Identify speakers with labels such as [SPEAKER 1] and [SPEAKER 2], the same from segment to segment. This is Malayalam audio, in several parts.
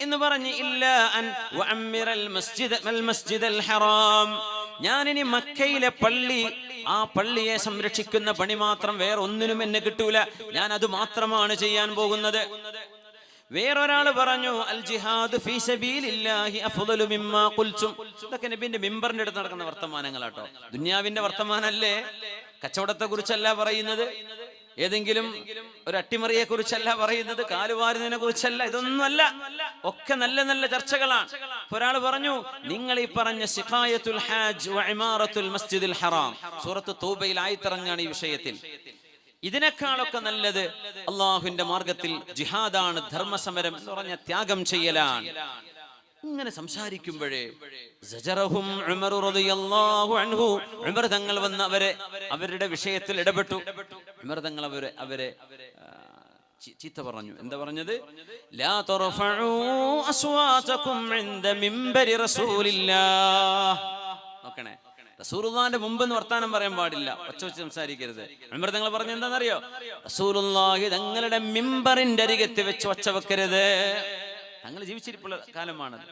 [SPEAKER 1] എന്ന് പറഞ്ഞ് ഇല്ല അൻ വഅമ്മിറൽ മസ്ജിദ് അൽ മസ്ജിദൽ ഹറാം. ഞാനിനി മക്കയിലെ പള്ളി ആ പള്ളിയെ സംരക്ഷിക്കുന്ന പണി മാത്രം വേറെ ഒന്നിനും എന്നെ കിട്ടൂല. ഞാൻ അത് മാത്രമാണ് ചെയ്യാൻ പോകുന്നത്. വേറൊരാൾ പറഞ്ഞു അൽ ജിഹാദ് ഫീ അഫ്ദലു മിമ്മാ ഖുൽതും ഇതൊക്കെ നബിന്റെ മിമ്പറിന്റെ അടുത്ത് നടക്കുന്ന വർത്തമാനങ്ങളാട്ടോ. ദുനിയാവിന്റെ വർത്തമാനല്ലേ? കച്ചവടത്തെ കുറിച്ചല്ല പറയുന്നത്. ഏതെങ്കിലും ഒരു അട്ടിമറിയെ കുറിച്ചല്ല പറയുന്നത് കാലുവാരുന്നതിനെ കുറിച്ചല്ല ഇതൊന്നുമല്ല. ഒക്കെ നല്ല നല്ല ചർച്ചകളാണ്. ഒരാൾ പറഞ്ഞു നിങ്ങൾ ഈ പറഞ്ഞ സിഖായത്തുൽ ഹാജ് മസ്ജിദുൽ ഹറാം. സൂറത്ത് തൗബയിൽ ആയിത്തിറങ്ങാണ് ഈ വിഷയത്തിൽ. ഇതിനേക്കാളൊക്കെ നല്ലത് അള്ളാഹുവിന്റെ മാർഗത്തിൽ ജിഹാദാണ് ധർമ്മസമരം എന്ന് പറഞ്ഞ ത്യാഗം ചെയ്യലാണ്. ഇങ്ങനെ സംസാരിക്കുമ്പോഴേ തങ്ങൾ വന്ന് അവരെ അവരുടെ വിഷയത്തിൽ ഇടപെട്ടു. ഉമർ തങ്ങൾ അവരെ അവരെ ചീത്ത പറഞ്ഞു. എന്താ പറഞ്ഞത്? ലാ അസ്വാതകും ഇൻദ മിംബരി റസൂലില്ലാഹ്. നോക്കണേ. റസൂലുള്ളാഹിന്റെ മുമ്പ് എന്ന് വർത്താനം പറയാൻ പാടില്ല. ഒച്ച വെച്ച് സംസാരിക്കരുത്. ഉമർ തങ്ങൾ പറഞ്ഞു എന്താണെന്നറിയോ? റസൂലുള്ളാഹി തങ്ങളുടെ മിമ്പറിന്റെ അരികത്ത് വെച്ച് ഒച്ച വെക്കരുത്. തങ്ങൾ ജീവിച്ചിരിപ്പുള്ള കാലമാണ്.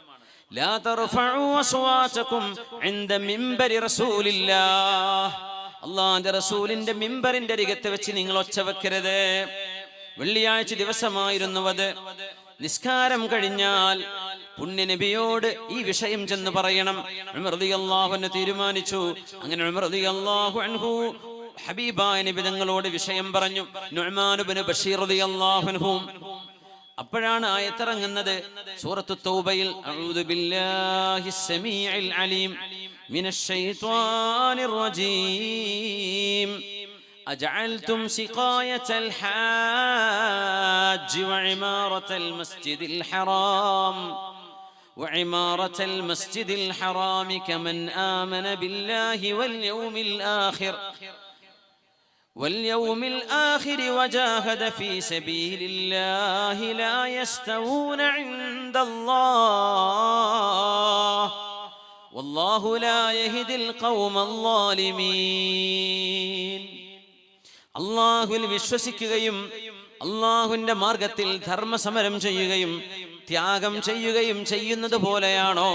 [SPEAKER 1] ലാ തർഫഉ അസ്വാതകും ഇൻദ മിമ്പരി റസൂലില്ലാഹ്. അള്ളാന്റെ റസൂലിന്റെ മിമ്പറിന്റെ അരികത്ത് വെച്ച് നിങ്ങൾ ഒച്ച വെക്കരുത്. വെള്ളിയാഴ്ച ദിവസമായിരുന്നു അത് നിസ്കാരം കഴിഞ്ഞാൽ പുണ്യനബിയോട് ഈ വിഷയം ചെന്ന് പറയണം. അൻഹു തീരുമാനിച്ചു. അങ്ങനെ റളിയല്ലാഹു അൻഹു ഹബീബായ നബി തങ്ങളോട് വിഷയം പറഞ്ഞു. ബഷീർ അപ്പോഴാണ് ആയത്തിറങ്ങുന്നത്. സൂറത്തു തൗബയിൽ അഊദു ബില്ലാഹി സമീഉൽ അലീം. من الشيطان الرجيم. أجعلتم سقاية الحاج وعمارة المسجد الحرام. وعمارة المسجد الحرام كمن آمن بالله واليوم الآخر. واليوم الآخر وجاهد في سبيل الله لا يستوون عند الله. അള്ളാഹുവിൽ വിശ്വസിക്കുകയും അള്ളാഹുവിന്റെ മാർഗത്തിൽ ധർമ്മസമരം ചെയ്യുകയും ത്യാഗം ചെയ്യുകയും ചെയ്യുന്നത് പോലെയാണോ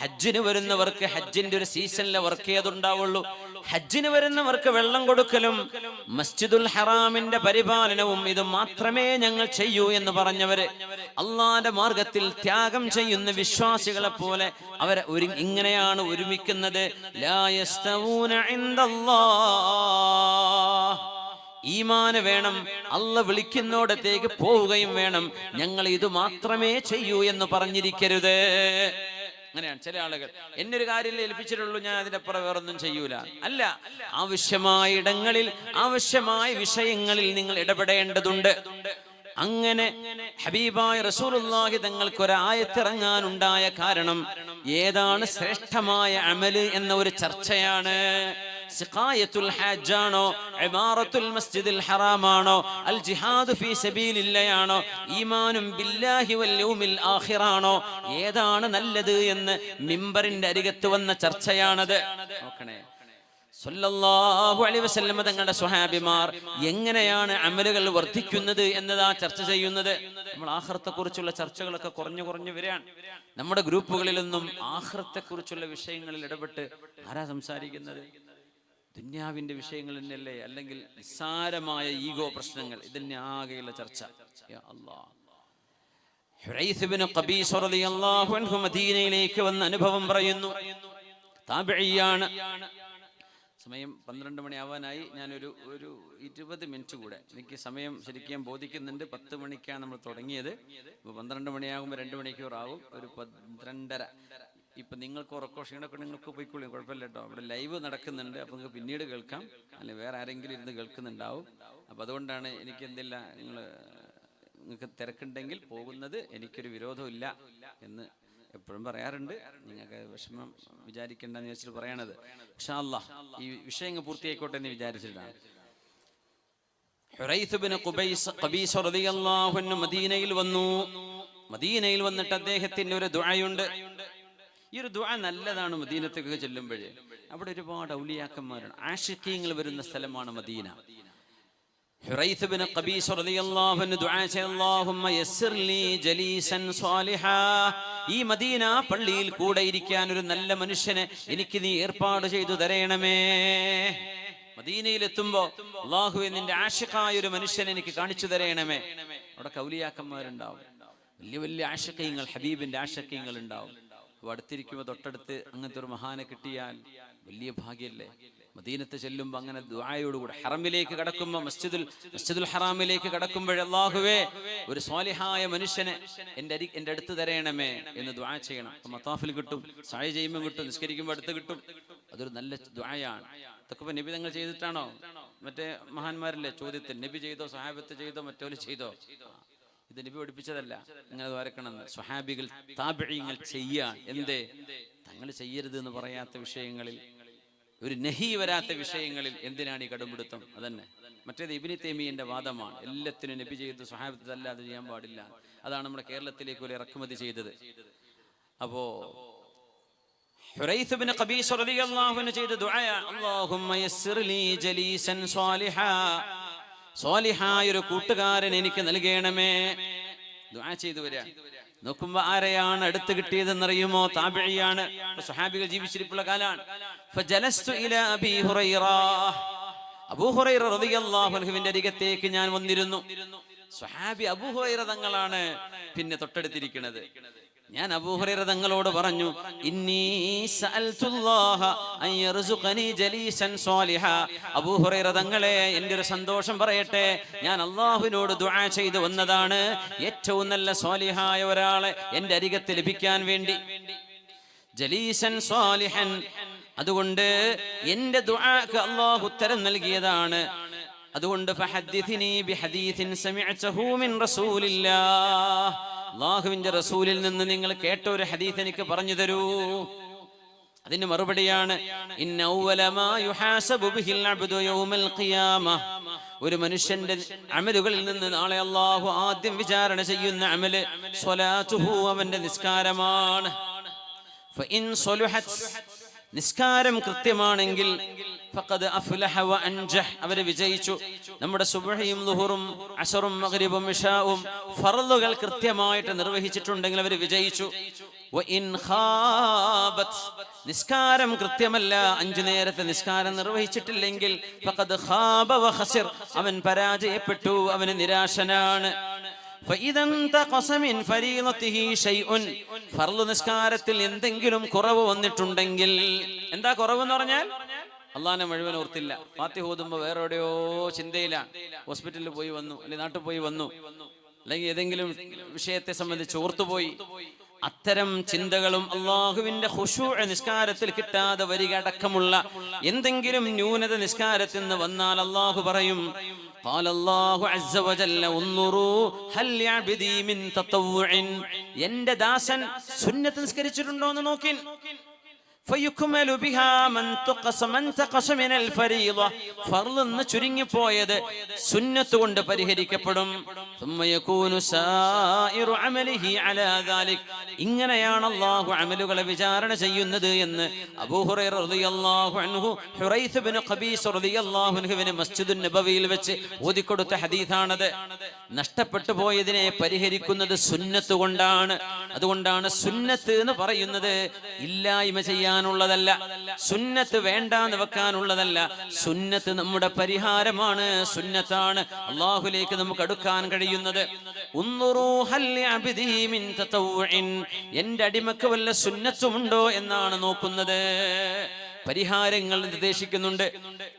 [SPEAKER 1] ഹജ്ജിന് വരുന്നവർക്ക് ഹജ്ജിന്റെ ഒരു സീസണിലെ വർക്ക് ചെയ്തുണ്ടാവുള്ളൂ ഹജ്ജിന് വരുന്നവർക്ക് വെള്ളം കൊടുക്കലും മസ്ജിദുൽ ഹറാമിന്റെ പരിപാലനവും ഇത് മാത്രമേ ഞങ്ങൾ ചെയ്യൂ എന്ന് പറഞ്ഞവര് അള്ളാന്റെ മാർഗത്തിൽ ത്യാഗം ചെയ്യുന്ന വിശ്വാസികളെ പോലെ അവരെ ഒരു ഇങ്ങനെയാണ് ഒരുമിക്കുന്നത്. ലാ യസ്തവൂന ഇൻദല്ലാഹ്. ഈമാന് വേണം അല്ല വിളിക്കുന്നോടത്തേക്ക് പോവുകയും വേണം. ഞങ്ങൾ ഇത് മാത്രമേ ചെയ്യൂ എന്ന് പറഞ്ഞിരിക്കരുത്. അങ്ങനെയാണ് ചില ആളുകൾ. എന്നൊരു കാര്യം ഏൽപ്പിച്ചിട്ടുള്ളൂ ഞാൻ അതിന്റെ അപ്പുറം വേറൊന്നും ചെയ്യൂല. അല്ല ആവശ്യമായ ഇടങ്ങളിൽ ആവശ്യമായ വിഷയങ്ങളിൽ നിങ്ങൾ ഇടപെടേണ്ടതുണ്ട്. അങ്ങനെ ഹബീബായ റസൂലുള്ളാഹി തങ്ങൾക്ക് ഒരു ആയത്തിറങ്ങാനുണ്ടായ കാരണം ഏതാണ് ശ്രേഷ്ഠമായ അമൽ എന്ന ഒരു ചർച്ചയാണ്. സിഖായത്തുൽ ഹാജാണോ ഇമാറത്തുൽ മസ്ജിദുൽ ഹറാമാണോ? അൽ ജിഹാദു ഫീ സബീലില്ലയാണോ? ഈമാനും ബില്ലാഹി വൽ യൗമിൽ ആഖിറാണോ? ഏതാണ് നല്ലത് എന്ന് മിമ്പറിന്റെ അരികത്ത് വന്ന ചർച്ചയാണത്. നോക്കണേ. സല്ലല്ലാഹു അലൈഹി വസല്ലം തങ്ങളുടെ സ്വഹാബിമാർ എങ്ങനെയാണ് അമലുകൾ വർദ്ധിക്കുന്നത് എന്നതാ ചർച്ച ചെയ്യുന്നത്? നമ്മൾ ആഹ്റത്തെ കുറിച്ചുള്ള ചർച്ചകളൊക്കെ കുറഞ്ഞു കുറഞ്ഞു വരികയാണ്. നമ്മുടെ ഗ്രൂപ്പുകളിലൊന്നും ആഹ്റത്തെ കുറിച്ചുള്ള വിഷയങ്ങളിൽ ഇടപെട്ട് ആരാ സംസാരിക്കുന്നത്? ദുന്യാവിന്റെ വിഷയങ്ങൾ തന്നെയല്ലേ അല്ലെങ്കിൽ നിസ്സാരമായ ഈഗോ പ്രശ്നങ്ങൾ. ഇതന്നെ ആകെയുള്ള ചർച്ച. മദീനയിലേക്ക് വന്ന അനുഭവം പറയുന്നു. താബിഇയാണ്. സമയം പന്ത്രണ്ട് മണിയാവാനായി. ഞാനൊരു ഒരു ഇരുപത് മിനിറ്റ് കൂടെ. എനിക്ക് സമയം ശരിക്കും ബോധിക്കുന്നുണ്ട്. പത്ത് മണിക്കാണ് നമ്മൾ തുടങ്ങിയത്. അപ്പോൾ പന്ത്രണ്ട് മണിയാകുമ്പോൾ രണ്ട് മണിക്കൂറാവും. ഒരു പന്ത്രണ്ടര. ഇപ്പൊ നിങ്ങൾക്ക് ഉറക്കോ ക്ഷീണമൊക്കെ നിങ്ങൾക്ക് പോയിക്കോളൂ കുഴപ്പമില്ല കേട്ടോ. അവിടെ ലൈവ് നടക്കുന്നുണ്ട്. അപ്പൊ നിങ്ങൾക്ക് പിന്നീട് കേൾക്കാം. അല്ലെ വേറെ ആരെങ്കിലും ഇരുന്ന് കേൾക്കുന്നുണ്ടാവും. അപ്പൊ അതുകൊണ്ടാണ് എനിക്ക് എന്തില്ല നിങ്ങൾ നിങ്ങൾക്ക് തിരക്കുണ്ടെങ്കിൽ പോകുന്നത് എനിക്കൊരു വിരോധമില്ല എന്ന് എപ്പോഴും പറയാറുണ്ട്. നിങ്ങൾക്ക് വിഷമം വിചാരിക്കേണ്ടെന്ന് വെച്ചിട്ട് പറയണത്. പക്ഷെ അല്ല ഈ വിഷയം പൂർത്തിയായിക്കോട്ടെ എന്ന് വിചാരിച്ചിട്ടാണ്. മദീനയിൽ വന്നു. മദീനയിൽ വന്നിട്ട് അദ്ദേഹത്തിന്റെ ഒരു ദുആയുണ്ട്. ഈ ഒരു ദുആ നല്ലതാണ് മദീനത്തേക്ക് ചെല്ലുമ്പോഴേ. അവിടെ ഒരുപാട് ഔലിയാക്കന്മാരാണ് ആഷിക്കീങ്ങൾ വരുന്ന സ്ഥലമാണ് മദീന. ഈ മദീന പള്ളിയിൽ കൂടെ ഇരിക്കാൻ ഒരു നല്ല മനുഷ്യനെ എനിക്ക് നീ ഏർപ്പാട് ചെയ്തു തരയണമേ. മദീനയിൽ എത്തുമ്പോ അള്ളാഹുവെ നിന്റെ ആഷിഖായ ഒരു മനുഷ്യനെ എനിക്ക് കാണിച്ചു തരയണമേ. അവിടെ കൗലിയാക്കന്മാരുണ്ടാവും വലിയ വലിയ ആഷക്കീങ്ങൾ ഹബീബിന്റെ ആഷക്കീങ്ങൾ ഉണ്ടാവും അപ്പൊ അടുത്തിരിക്കുമ്പോൾ തൊട്ടടുത്ത് അങ്ങനത്തെ ഒരു മഹാനെ കിട്ടിയാൽ വലിയ ഭാഗ്യല്ലേ? മദീനത്ത് ചെല്ലുമ്പോൾ അങ്ങനെ ദുആയോടുകൂടെ. ഹറമിലേക്ക് കടക്കുമ്പോൾ മസ്ജിദുൽ മസ്ജിദുൽ ഹറാമിലേക്ക് കടക്കുമ്പോൾ അല്ലാഹുവേ ഒരു സ്വാലിഹായ മനുഷ്യനെ എന്റെ അരി എന്റെ അടുത്ത് തരയണമേ എന്ന് ദുആ ചെയ്യണം. അപ്പൊ മത്താഫിൽ കിട്ടും സായ ചെയ്യുമ്പോൾ കിട്ടും നിസ്കരിക്കുമ്പോൾ അടുത്ത് കിട്ടും. അതൊരു നല്ല ദുആയാണ്. ഇതൊക്കെ നബി തങ്ങൾ ചെയ്തിട്ടാണോ? മറ്റേ മഹാന്മാരില്ലേ ചോദ്യത്തിൽ നബി ചെയ്തോ സഹാബത്ത് ചെയ്തോ മറ്റോൽ ചെയ്തോ? ഇത് നബി പഠിപ്പിച്ചതല്ല. നിങ്ങൾ വരക്കണമെന്ന്. സ്വഹാബികൾ താപിഴിങ്ങൾ ചെയ്യാൻ എന്തേ? തങ്ങൾ ചെയ്യരുത് എന്ന് പറയാത്ത വിഷയങ്ങളിൽ ഒരു നെഹി വരാത്ത വിഷയങ്ങളിൽ എന്തിനാണ് ഈ കടുംപിടുത്തം? അതന്നെ. മറ്റേത് ഇബിനി തേമിയന്റെ വാദമാണ്. എല്ലാത്തിനും നബി ചെയ്ത് സ്വഹാബിത്തല്ലാതെ ചെയ്യാൻ പാടില്ല. അതാണ് നമ്മുടെ കേരളത്തിലേക്ക് ഒരു ഇറക്കുമതി ചെയ്തത്. അപ്പോ സ്വാലിഹായ ഒരു കൂട്ടുകാരൻ എനിക്ക് നൽകണമേ. ദുആ ചെയ്തു വരിക. നോക്കുമ്പോ ആരെയാണ് അടുത്ത് കിട്ടിയതെന്നറിയുമോ? താബിഴിയാണ് സുഹാബികൾ ജീവിച്ചിരിപ്പുള്ള കാലാണ്. ഫജലസ്തു ഇലാ അബീ ഹുറൈറ. അബൂ ഹുറൈറ റളിയല്ലാഹു അൻഹുവിന്റെ അരികത്തേക്ക് ഞാൻ വന്നിരുന്നു. സുഹാബി അബൂ ഹുറൈറ തങ്ങളാണ് പിന്നെ തൊട്ടടുത്തിരിക്കുന്നത് ഞാൻ അബൂഹുറൈറ തങ്ങളോട് പറഞ്ഞു ഇന്നി സഅൽതുല്ലാഹ ജലീസൻ സ്വാലിഹ. അബൂഹുറൈറ തങ്ങളെ എന്റെ ഒരു സന്തോഷം പറയട്ടെ. ഞാൻ അള്ളാഹുവിനോട് ദുആ ചെയ്തു വന്നതാണ്. ഏറ്റവും നല്ല സ്വാലിഹായ ഒരാളെ എന്റെ അരികത്ത് ലഭിക്കാൻ വേണ്ടി. ജലീസൻ സ്വാലിഹൻ അതുകൊണ്ട് എന്റെ ദുആക്ക് അള്ളാഹു ഉത്തരം നൽകിയതാണ്. അതുകൊണ്ട് ഫഹദ്ദിഥിനി ബിഹദീഥിൻ സമിഅതഹു മിൻ റസൂലില്ലാഹ്. അള്ളാഹുവിന്റെ റസൂലിൽ നിന്ന് നിങ്ങൾ കേട്ട ഒരു ഹദീസ് എനിക്ക് പറഞ്ഞു തരൂ. അതിന് മറുപടിയാണ് ഒരു മനുഷ്യന്റെ അമലുകളിൽ നിന്ന് നാളെ അള്ളാഹു ആദ്യം വിചാരണ ചെയ്യുന്ന അമൽ സ്വലാത്തുഹു അവന്റെ നിസ്കാരമാണ്. നിസ്കാരം കൃത്യമാണെങ്കിൽ അവർ വിജയിച്ചു. നമ്മുടെ സുബഹയും ലുഹുറും അഷറും മഗ്രിബും ഇഷാവും ഫറലുകൾ കൃത്യമായിട്ട് നിർവഹിച്ചിട്ടുണ്ടെങ്കിൽ അവർ വിജയിച്ചു. നിസ്കാരം കൃത്യമല്ല. അഞ്ചു നേരത്തെ നിസ്കാരം നിർവഹിച്ചിട്ടില്ലെങ്കിൽ അവൻ പരാജയപ്പെട്ടു. അവന് നിരാശനാണ്. നിസ്കാരത്തിൽ എന്തെങ്കിലും കുറവ് വന്നിട്ടുണ്ടെങ്കിൽ എന്താ കുറവ് എന്ന് പറഞ്ഞാൽ അള്ളാഹാനെ മുഴുവൻ ഓർത്തില്ല. പാത്തി ഓതുമ്പോൾ വേറെ എവിടെയോ ചിന്തയിലാണ് ഹോസ്പിറ്റലിൽ പോയി വന്നു അല്ലെങ്കിൽ നാട്ടിൽ പോയി വന്നു അല്ലെങ്കിൽ ഏതെങ്കിലും വിഷയത്തെ സംബന്ധിച്ച് ഓർത്തുപോയി. അത്തരം ചിന്തകളും അള്ളാഹുവിന്റെ ഹുഷു നിസ്കാരത്തിൽ കിട്ടാതെ വരിക അടക്കമുള്ള എന്തെങ്കിലും ന്യൂനത നിസ്കാരത്തിൽ നിന്ന് വന്നാൽ അള്ളാഹു പറയും എന്റെ ദാസൻ സുന്നത്ത് നിസ്കരിച്ചിട്ടുണ്ടോ എന്ന് നോക്കിൻ. فيكمل بها من تقص من تقص من الفريضة فرض എന്ന് ചുരുങ്ങിപ്പോയത് സുന്നത്ത് കൊണ്ട് പരിഹരിക്കപ്പെടും ثم يكون سائر عمله على ذلك ഇങ്ങനെയാണ് അള്ളാഹു അമലുകളെ വിചാരണ ചെയ്യുന്നത് എന്ന് അബൂ ഹുറൈറ റളിയല്ലാഹു അൻഹു ഹുറൈസ് ഇബ്നു ഖബീസ് റളിയല്ലാഹു അൻഹുവിനെ മസ്ജിദുൻ നബവിയിൽ വെച്ച് ഓതിക്കൊടുത്ത ഹദീസാണത് നഷ്ടപ്പെട്ടു പോയതിനെ പരിഹരിക്കുന്നത് സുന്നത്ത് കൊണ്ടാണ് അതുകൊണ്ടാണ് സുന്നത്ത് എന്ന് പറയുന്നത് ഇല്ലായ്മ ചെയ്യാനുള്ളതല്ല സുന്നത്ത് വേണ്ടാന്ന് വെക്കാനുള്ളതല്ല. സുന്നത്ത് നമ്മുടെ പരിഹാരമാണ്. സുന്നത്താണ് അള്ളാഹുലേക്ക് നമുക്ക് അടുക്കാൻ കഴിയുന്നത്. എന്റെ അടിമക്ക് വല്ല സുന്നത്തുമുണ്ടോ എന്നാണ് നോക്കുന്നത്. പരിഹാരങ്ങൾ നിർദ്ദേശിക്കുന്നുണ്ട്.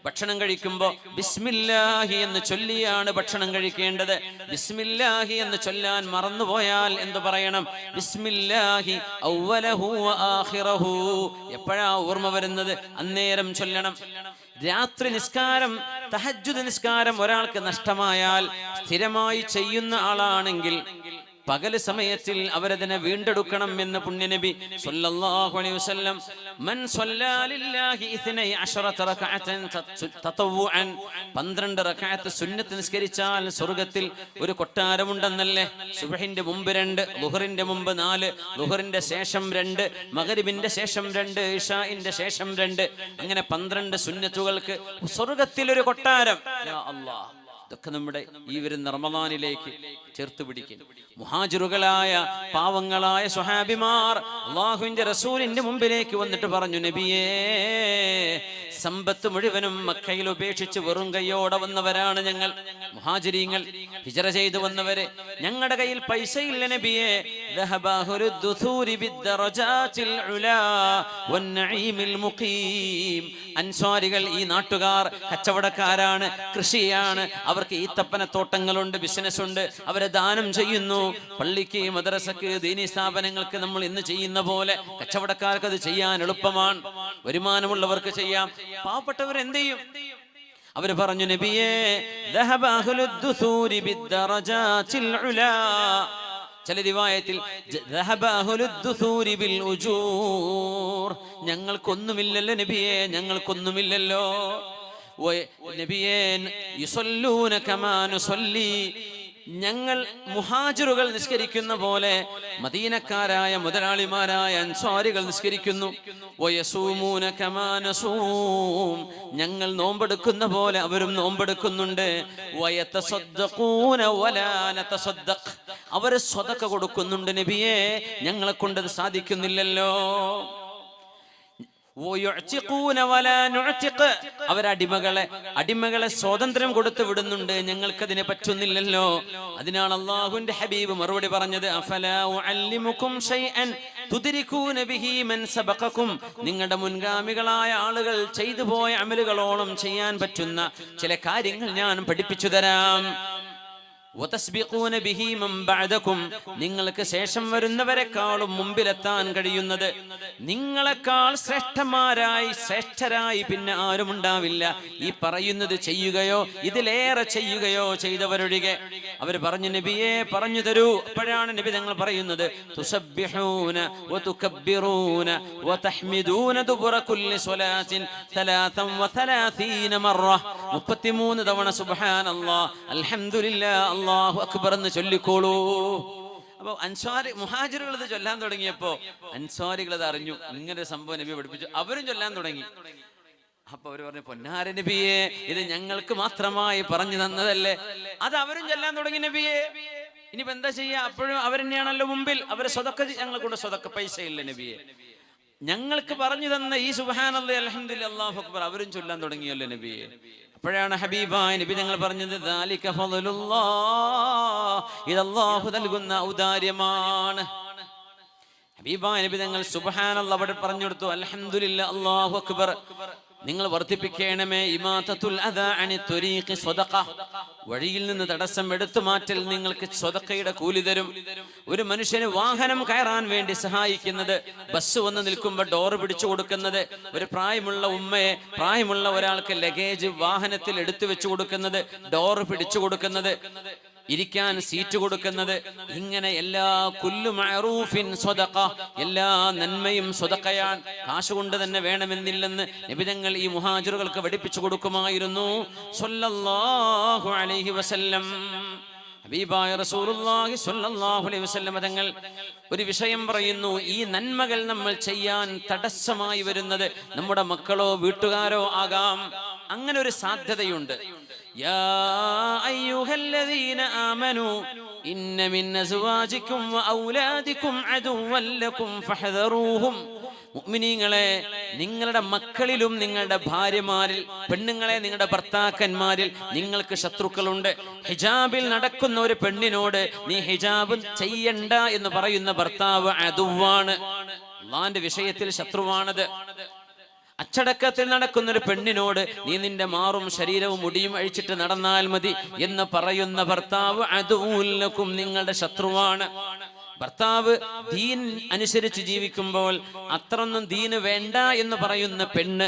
[SPEAKER 1] ഭക്ഷണം കഴിക്കുമ്പോൾ ബിസ്മില്ലാഹി എന്ന് ചൊല്ലിയാണ് ഭക്ഷണം കഴിക്കേണ്ടത്. ബിസ്മില്ലാഹി എന്ന് ചൊല്ലാൻ മറന്നുപോയാൽ എന്ത് പറയണം? ബിസ്മില്ലാഹി ഔവലഹു വ ആഖിറഹു. എപ്പോഴാ ഓർമ്മ വരുന്നത്? അന്നേരം ചൊല്ലണം. രാത്രി നിസ്കാരം തഹജ്ജുദ് നിസ്കാരം ഒരാൾക്ക് നഷ്ടമായാൽ സ്ഥിരമായി ചെയ്യുന്ന ആളാണെങ്കിൽ പകൽ സമയത്തിൽ അവരതിനെ വീണ്ടെടുക്കണം എന്ന് പുണ്യനബി സല്ലല്ലാഹു അലൈഹി വസല്ലം മൻ റകഅതൻ തതവ്വുഅൻ 12 റകഅത്ത് സുന്നത്ത് നിസ്കരിച്ചാൽ സ്വർഗത്തിൽ ഒരു കൊട്ടാരമുണ്ടെന്നല്ലേ? സുബ്ഹിന്റെ മുമ്പ് രണ്ട് ളുഹറിന്റെ മുമ്പ് നാല് ളുഹറിന്റെ ശേഷം രണ്ട് മഗ്രിബിന്റെ ശേഷം രണ്ട് ഇഷാഇന്റെ ശേഷം രണ്ട്. അങ്ങനെ 12 സുന്നത്തുകൾക്ക് സ്വർഗത്തിൽ ഒരു കൊട്ടാരം. യാ ഇതൊക്കെ നമ്മുടെ ഈ ഒരു നിർമ്മലാനിലേക്ക് ചേർത്ത് പിടിക്കും. മുഹാജിറുകളായ പാവങ്ങളായ സ്വഹാബിമാർ അള്ളാഹുവിന്റെ റസൂലിന്റെ മുമ്പിലേക്ക് വന്നിട്ട് പറഞ്ഞു നബിയേ സമ്പത്ത് മുഴുവനും മക്കയിൽ ഉപേക്ഷിച്ച് വെറും കൈയോടെ വന്നവരാണ് ഞങ്ങൾ. മുഹാജിരിങ്ങൾ ഹിജറ ചെയ്തു വന്നവരെ. ഞങ്ങളുടെ കയ്യിൽ പൈസയില്ല നബിയെ. അൻസ്വാരികൾ ഈ നാട്ടുകാർ കച്ചവടക്കാരാണ് കൃഷിയാണ്. അവർ അവർക്ക് ഈത്തപ്പന തോട്ടങ്ങളുണ്ട് ബിസിനസ് ഉണ്ട് അവരെ ദാനം ചെയ്യുന്നു. പള്ളിക്ക് മദ്രസക്ക് ദീനി സ്ഥാപനങ്ങൾക്ക് നമ്മൾ ഇന്ന് ചെയ്യുന്ന പോലെ കച്ചവടക്കാർക്ക് അത് ചെയ്യാൻ എളുപ്പമാണ്. വരുമാനമുള്ളവർക്ക് ചെയ്യാം. പാവപ്പെട്ടവർ എന്ത് ചെയ്യും? അവർ പറഞ്ഞു നബിയേ ചില റിവായത്തിൽ ഞങ്ങൾക്കൊന്നുമില്ലല്ലോ നബിയെ ഞങ്ങൾക്കൊന്നുമില്ലല്ലോ. വ- നബിയേ യുസല്ലൂന കമാ നുസല്ലി. ഞങ്ങൾ മുഹാജിറുകൾ നിസ്കരിക്കുന്ന പോലെ മദീനക്കാരായ മുതലാളിമാരായ അൻസ്വാരികൾ നിസ്കരിക്കുന്നു. ഞങ്ങൾ നോമ്പെടുക്കുന്ന പോലെ അവരും നോമ്പെടുക്കുന്നുണ്ട്. അവർ സ്വതക്ക കൊടുക്കുന്നുണ്ട് നബിയെ. ഞങ്ങളെ കൊണ്ടത് സാധിക്കുന്നില്ലല്ലോ. അവരടിമകളെ അടിമകളെ സ്വാതന്ത്ര്യം കൊടുത്തു വിടുന്നുണ്ട്. ഞങ്ങൾക്ക് അതിനെ പറ്റുന്നില്ലല്ലോ. അതിനാണ് അള്ളാഹുന്റെ ഹബീബ് മറുപടി പറഞ്ഞത് നിങ്ങളുടെ മുൻഗാമികളായ ആളുകൾ ചെയ്തു പോയ അമലുകളോളം ചെയ്യാൻ പറ്റുന്ന ചില കാര്യങ്ങൾ ഞാൻ പഠിപ്പിച്ചു തരാം വതസ്ബിഖൂന ബിഹി മൻ ബഅദകും നിങ്ങൾക്ക് ശേഷം വരുന്നവരെക്കാളും മുമ്പിലെത്താൻ കഴിയുന്നത് നിങ്ങളെക്കാൾ ശ്രേഷ്ഠന്മാരായി ശ്രേഷ്ഠരായി പിന്നെ ആരും ഉണ്ടാവില്ല. ഈ പറയുന്നത് ചെയ്യുകയോ ഇതിലേറെ ചെയ്യുകയോ ചെയ്തവരൊഴികെ അവർ പറഞ്ഞു നബിയെ പറഞ്ഞു തരൂ. അപ്പോഴാണ് നബി ഞങ്ങൾ പറയുന്നത് മുപ്പത്തിമൂന്ന് തവണ സുബഹാൻ അള്ളാ അലഹമില്ല അള്ളാഹു അക്ബർ എന്ന് ചൊല്ലിക്കോളൂ. അപ്പൊ അൻസാരി മുഹാജിറുകൾ ഇത് ചൊല്ലാൻ തുടങ്ങിയപ്പോ അൻസ്വാരികൾ അത് അറിഞ്ഞു. ഇങ്ങനെ സംഭവം നബി പഠിപ്പിച്ചു. അവരും ചൊല്ലാൻ തുടങ്ങി. അപ്പൊ അവർ പറഞ്ഞു പൊന്നാര നബിയെ ഇത് ഞങ്ങൾക്ക് മാത്രമായി പറഞ്ഞു തന്നതല്ലേ? അത് അവരും ചൊല്ലാൻ തുടങ്ങി നബിയെ. ഇനിയിപ്പോ എന്താ ചെയ്യാ? അപ്പോഴും അവരെന്നെയാണല്ലോ മുമ്പിൽ. അവരെ സ്വതക്ക ഞങ്ങളെ കൊണ്ട് സ്വതക്ക പൈസ ഇല്ല നബിയെ. ഞങ്ങൾക്ക് പറഞ്ഞു തന്ന ഈ സുബാനല്ലേ അലഹമ്മദ് അള്ളാഹു അക്ബർ അവരും ചൊല്ലാൻ തുടങ്ങിയല്ലോ നബിയെ അപ്പോഴാണ് ഹബീബായ നബി ഞങ്ങൾ പറഞ്ഞത് ഇതല്ലാഹു ഫളലുല്ലാഹ്." ഇത് അള്ളാഹു നൽകുന്ന ഔദാര്യമാണ് ഹബീബായ നബി ഞങ്ങൾ സുബ്ഹാനല്ലാഹ് അവിടെ പറഞ്ഞു കൊടുത്തു അലഹമുല്ല അള്ളാഹു അക്ബർ നിങ്ങൾ വർദ്ധിപ്പിക്കണമേ ഇമാതത്തുൽ വഴിയിൽ നിന്ന് തടസ്സം എടുത്തു മാറ്റൽ നിങ്ങൾക്ക് സ്വതക്കയുടെ കൂലി തരും. ഒരു മനുഷ്യന് വാഹനം കയറാൻ വേണ്ടി സഹായിക്കുന്നത് ബസ് വന്ന് നിൽക്കുമ്പോൾ ഡോർ പിടിച്ചു കൊടുക്കുന്നത് ഒരു പ്രായമുള്ള ഉമ്മയെ പ്രായമുള്ള ഒരാൾക്ക് ലഗേജ് വാഹനത്തിൽ എടുത്തു വെച്ചു കൊടുക്കുന്നത് ഡോറ് പിടിച്ചു കൊടുക്കുന്നത്. ഇരിക്കാൻ സീറ്റ് കൊടുക്കുന്നത് ഇങ്ങനെ എല്ലാ കുല്ലു മഅറൂഫിൻ എല്ലാ നന്മയും സ്വതക്കയാൻ കാശ് കൊണ്ട് തന്നെ വേണമെന്നില്ലെന്ന് നിബിതങ്ങൾ ഈ മുഹാജിറുകൾക്ക് പഠിപ്പിച്ചു കൊടുക്കുമായിരുന്നു. അലൈഹി വസല്ലം. ഹബീബായ റസൂലുള്ളാഹി സ്വല്ലല്ലാഹു അലൈഹി വസല്ലം തങ്ങൾ ഒരു വിഷയം പറയുന്നു. ഈ നന്മകൾ നമ്മൾ ചെയ്യാൻ തടസ്സമായി വരുന്നത് നമ്മുടെ മക്കളോ വീട്ടുകാരോ ആകാം. അങ്ങനെ ഒരു സാധ്യതയുണ്ട്. يا أيها الذين آمنوا إن من أزواجكم وأولادكم عدوا لكم فاحذروهم മുഅ്മിനീങ്ങളെ നിങ്ങളുടെ മക്കളിലും നിങ്ങളുടെ ഭാര്യമാരിൽ പെണ്ണുങ്ങളെ നിങ്ങളുടെ ഭർത്താക്കന്മാരിൽ നിങ്ങൾക്ക് ശത്രുക്കളുണ്ട് ഹിജാബിൽ നടക്കുന്ന ഒരു പെണ്ണിനോട് നീ ഹിജാബ് ചെയ്യണ്ട എന്ന് പറയുന്ന ഭർത്താവ് അതുവാണ് അള്ളാന്റെ വിഷയത്തിൽ ശത്രുവാണത് അച്ചടക്കത്തിൽ നടക്കുന്ന ഒരു പെണ്ണിനോട് നീ നിന്റെ മാറും ശരീരവും മുടിയും അഴിച്ചിട്ട് നടന്നാൽ മതി എന്ന് പറയുന്ന ഭർത്താവ് അതുലക്കും നിങ്ങളുടെ ശത്രുവാണ്. ഭർത്താവ് ദീൻ അനുസരിച്ച് ജീവിക്കുമ്പോൾ അത്രയൊന്നും ദീന് വേണ്ട എന്ന് പറയുന്ന പെണ്ണ്